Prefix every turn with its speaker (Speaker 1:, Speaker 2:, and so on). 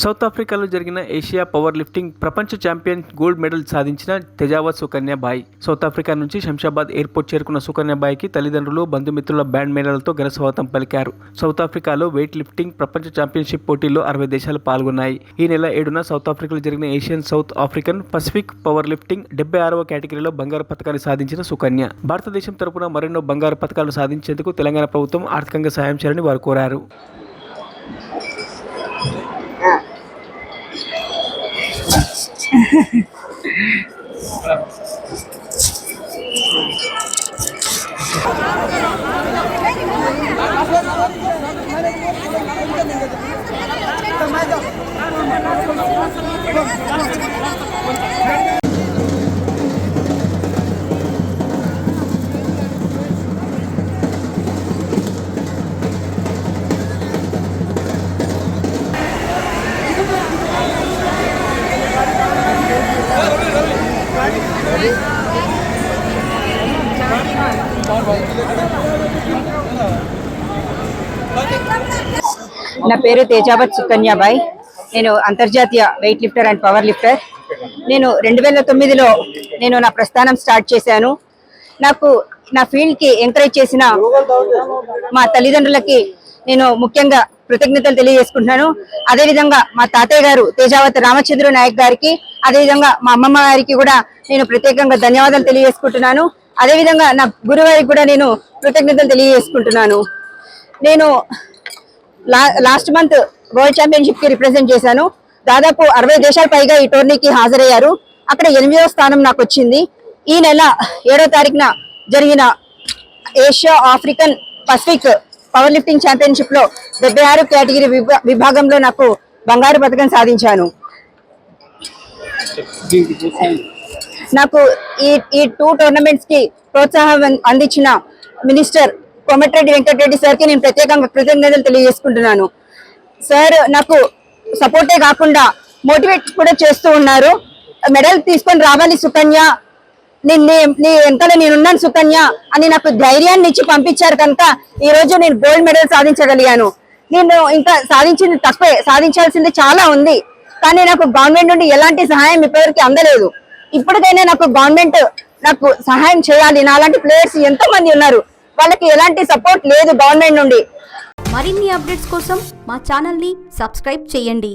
Speaker 1: South ఆఫ్రికాలో జరిగిన Asia power lifting ప్రపంచ ఛాంపియన్ గోల్డ్ మెడల్ సాధించిన తెజావత్ సుకన్యాబాయి సౌత్ ఆఫ్రికా నుంచి శంషాబాద్ ఎయిర్పోర్ట్ చేరుకున్న సుకన్యాబాయికి తల్లిదండ్రులు బంధుమిత్రుల బ్యాండ్ మేళాలతో ఘనస్వాగతం పలికారు. సౌత్ ఆఫ్రికాలో వెయిట్ లిఫ్టింగ్ ప్రపంచ ఛాంపియన్షిప్ పోటీల్లో అరవై దేశాలు పాల్గొన్నాయి. ఈ నెల ఏడున సౌత్ ఆఫ్రికాలో జరిగిన Asian South African Pacific power lifting డెబ్బై ఆరవ కేటగిరీలో బంగారు పథకాన్ని సాధించిన సుకన్య. భారతదేశం తరపున మరెన్నో బంగారు పథకాలు సాధించేందుకు తెలంగాణ ప్రభుత్వం ఆర్థికంగా సాయం చేయాలని వారు కోరారు. Tomado.
Speaker 2: నా పేరు తేజావత్ సుకన్యాబాయ్. నేను అంతర్జాతీయ weight lifter and power lifter నేను రెండు వేల తొమ్మిదిలో నేను నా ప్రస్థానం స్టార్ట్ చేశాను. నాకు నా ఫీల్డ్కి ఎంకరేజ్ చేసిన మా తల్లిదండ్రులకి నేను ముఖ్యంగా కృతజ్ఞతలు తెలియజేసుకుంటున్నాను. అదేవిధంగా మా తాతయ్య గారు తేజావత్ రామచంద్ర నాయక్ గారికి అదేవిధంగా మా అమ్మమ్మ గారికి కూడా నేను ప్రత్యేకంగా ధన్యవాదాలు తెలియజేసుకుంటున్నాను. అదేవిధంగా నా గురువారికి కూడా నేను కృతజ్ఞతలు తెలియజేసుకుంటున్నాను. నేను లా- లాస్ట్ మంత్ వరల్డ్ ఛాంపియన్షిప్కి రిప్రజెంట్ చేశాను. దాదాపు అరవై దేశాల పైగా ఈ టోర్నీకి హాజరయ్యారు. అక్కడ ఎనిమిదవ స్థానం నాకు వచ్చింది. ఈ నెల ఏడో తారీఖున జరిగిన Asia African Pacific power lifting ఛాంపియన్షిప్లో డెబ్బై ఆరు కేటగిరీ విభా- విభాగంలో నాకు బంగారు పథకం సాధించాను. నాకు ఈ ఈ టూ టోర్నమెంట్స్కి ప్రోత్సాహం అందించిన మినిస్టర్ కోమటిరెడ్డి వెంకటరెడ్డి సార్కి నేను ప్రత్యేకంగా కృతజ్ఞతలు తెలియజేసుకుంటున్నాను. సార్ నాకు సపోర్టే కాకుండా మోటివేట్ కూడా చేస్తూ ఉన్నారు. మెడల్ తీసుకొని రావాలి సుకన్య. నేను నీ- నీ వెనకాల నేనున్నాను సుకన్య అని నాకు ధైర్యాన్ని ఇచ్చి పంపించారు కనుక ఈ రోజు నేను గోల్డ్ మెడల్ సాధించగలిగాను. నేను ఇంకా సాధించింది తక్కువే సాధించాల్సింది చాలా ఉంది. కానీ నాకు గవర్నమెంట్ నుండి ఎలాంటి సహాయం ఇప్పటివరకు అందలేదు. ఇప్పటికైనా నాకు గవర్నమెంట్ నాకు సహాయం చేయాలి. నాలాంటి ప్లేయర్స్ ఎంతో మంది ఉన్నారు. వాళ్ళకి ఎలాంటి సపోర్ట్ లేదు గవర్నమెంట్ నుండి.
Speaker 3: మరిన్ని అప్డేట్స్ కోసం మా ఛానల్ని సబ్స్క్రైబ్ చేయండి.